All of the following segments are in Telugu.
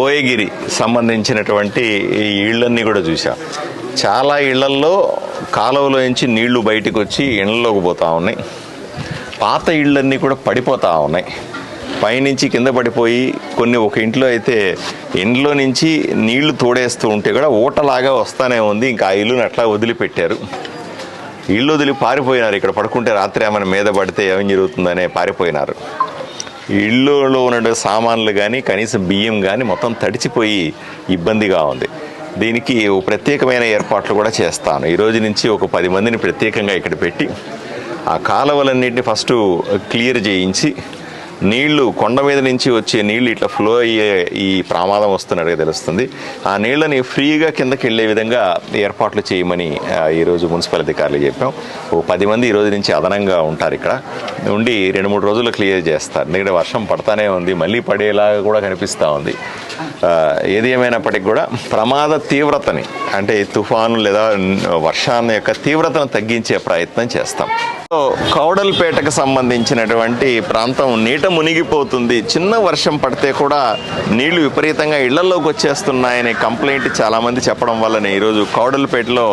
బోయగిరి సంబంధించినటువంటి ఈ ఇళ్ళన్నీ కూడా చూసాం చాలా ఇళ్ళల్లో కాలువలో నుంచి నీళ్ళు బయటకు వచ్చి ఇళ్ళలోకి పోతా ఉన్నాయి. పాత ఇళ్ళన్నీ కూడా పడిపోతా ఉన్నాయి. పైనుంచి కింద పడిపోయి కొన్ని ఒక ఇంట్లో అయితే ఇంట్లో నుంచి నీళ్ళు తోడేస్తూ ఉంటే కూడా ఊటలాగా వస్తానే ఉంది. ఇంకా ఆ ఇల్లుని అట్లా వదిలిపెట్టారు. ఇల్లు వదిలి పారిపోయినారు. ఇక్కడ పడుకుంటే రాత్రి ఏమైనా మీద పడితే ఏం జరుగుతుందనే పారిపోయినారు. ఇళ్ళలో ఉన్న సామాన్లు కానీ కనీసం బియ్యం కానీ మొత్తం తడిచిపోయి ఇబ్బందిగా ఉంది. దీనికి ఓ ప్రత్యేకమైన ఏర్పాట్లు కూడా చేస్తాను. ఈ రోజు నుంచి ఒక పది మందిని ప్రత్యేకంగా ఇక్కడ పెట్టి ఆ కాలువలన్నింటినీ ఫస్ట్ క్లియర్ చేయించి నీళ్ళు కొండ మీద నుంచి వచ్చే నీళ్ళు ఇట్లా ఫ్లో అయ్యే ఈ ప్రమాదం వస్తున్నట్టుగా తెలుస్తుంది. ఆ నీళ్ళని ఫ్రీగా కిందకి వెళ్ళే విధంగా ఏర్పాట్లు చేయమని ఈరోజు మున్సిపల్ అధికారులు చెప్పాం. ఓ పది మంది ఈ రోజు నుంచి అదనంగా ఉంటారు ఇక్కడ. ఉండి రెండు మూడు రోజులు క్లియర్ చేస్తారు. ఎందుకంటే వర్షం పడతానే ఉంది మళ్ళీ పడేలాగా కూడా కనిపిస్తూ ఉంది. ఏది ఏమైనప్పటికీ కూడా ప్రమాద తీవ్రతని అంటే తుఫాను లేదా వర్షాన్ని యొక్క తీవ్రతను తగ్గించే ప్రయత్నం చేస్తాం. సో కౌడల్పేటకు సంబంధించినటువంటి ప్రాంతం నీట మునిగిపోతుంది. చిన్న వర్షం పడితే కూడా నీళ్ళు విపరీతంగా ఇళ్ళలోకి వచ్చేస్తున్నాయనే కంప్లైంట్ చాలామంది చెప్పడం వల్లనే ఈరోజు కౌడల్పేటలో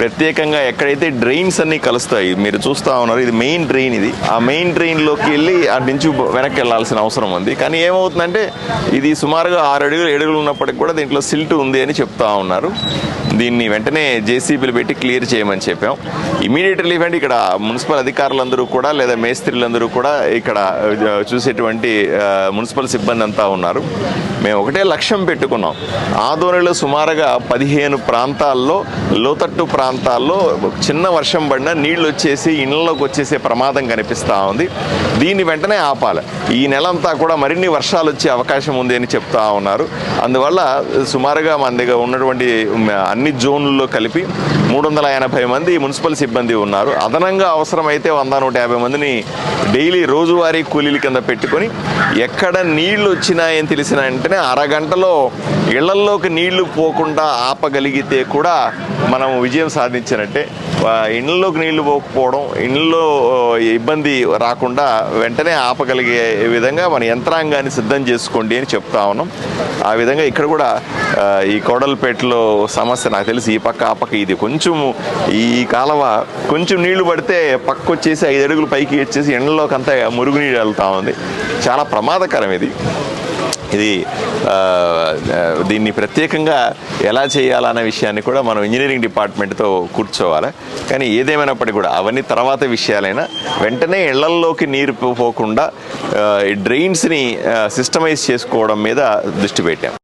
ప్రత్యేకంగా ఎక్కడైతే డ్రైన్స్ అన్ని కలుస్తాయి మీరు చూస్తూ ఉన్నారు ఇది మెయిన్ డ్రైన్ ఇది. ఆ మెయిన్ డ్రైన్లోకి వెళ్ళి అటు నుంచి వెనక్కి వెళ్ళాల్సిన అవసరం ఉంది. కానీ ఏమవుతుందంటే ఇది సుమారుగా ఆరు అడుగులు ఏడుగులు ఉన్నప్పటికీ ఉన్నప్పటికి కూడా దీంట్లో సిల్ట్ ఉంది అని చెప్తా ఉన్నారు. దీన్ని వెంటనే జేసీబీలు పెట్టి క్లియర్ చేయమని చెప్పాం. ఇమీడియట్ రిలీఫ్ అంటే ఇక్కడ మున్సిపల్ అధికారులందరూ కూడా లేదా మేస్త్రీలందరూ కూడా ఇక్కడ చూసేటువంటి మున్సిపల్ సిబ్బంది అంతా ఉన్నారు. మేము ఒకటే లక్ష్యం పెట్టుకున్నాం. ఆదోనిలో సుమారుగా పదిహేను ప్రాంతాల్లో లోతట్టు ప్రాంతాల్లో చిన్న వర్షం పడినా నీళ్ళు వచ్చేసి ఇళ్ళలోకి వచ్చేసే ప్రమాదం కనిపిస్తూ ఉంది. దీన్ని వెంటనే ఆపాలి. ఈ నెలంతా కూడా మరిన్ని వర్షాలు వచ్చే అవకాశం ఉంది అని చెప్తా ఉన్నారు. అందువల్ల సుమారుగా మన దగ్గర ఉన్నటువంటి అన్ని జోన్లలో కలిపి మూడు వందల ఎనభై మంది మున్సిపల్ సిబ్బంది ఉన్నారు. అదనంగా అవసరమైతే వంద నూట యాభై మందిని డైలీ రోజువారీ కూలీల కింద పెట్టుకొని ఎక్కడ నీళ్ళు వచ్చినాయని తెలిసిన వెంటనే అరగంటలో ఇళ్ళల్లోకి నీళ్ళు పోకుండా ఆపగలిగితే కూడా మనం విజయం సాధించినట్టే ఇండ్లలోకి నీళ్ళు పోకపోవడం ఇండ్లలో ఇబ్బంది రాకుండా వెంటనే ఆపగలిగే విధంగా మన యంత్రాంగాన్ని సిద్ధం చేసుకోండి అని చెప్తా ఉన్నాం. ఆ విధంగా ఇక్కడ కూడా ఈ కోడలపేటలో సమస్య నాకు తెలిసి ఈ పక్క ఆ పక్క ఇది కొంచెం ఈ కాలవ కొంచెం నీళ్ళు పడితే పక్క వచ్చేసి ఐదు అడుగులు పైకి వచ్చేసి ఎండలోకి అంతా మురుగునీరు వెళ్తా ఉంది. చాలా ప్రమాదకరం ఇది. ఇది దీన్ని ప్రత్యేకంగా ఎలా చేయాలన్న విషయాన్ని కూడా మనం ఇంజనీరింగ్ డిపార్ట్మెంట్తో కూర్చోవాలి. కానీ ఏదేమైనప్పటికీ కూడా అవన్నీ తర్వాత విషయాలైనా వెంటనే ఇళ్ళల్లోకి నీరు పోకుండా ఈ డ్రైన్స్ని సిస్టమైజ్ చేసుకోవడం మీద దృష్టి పెట్టాం.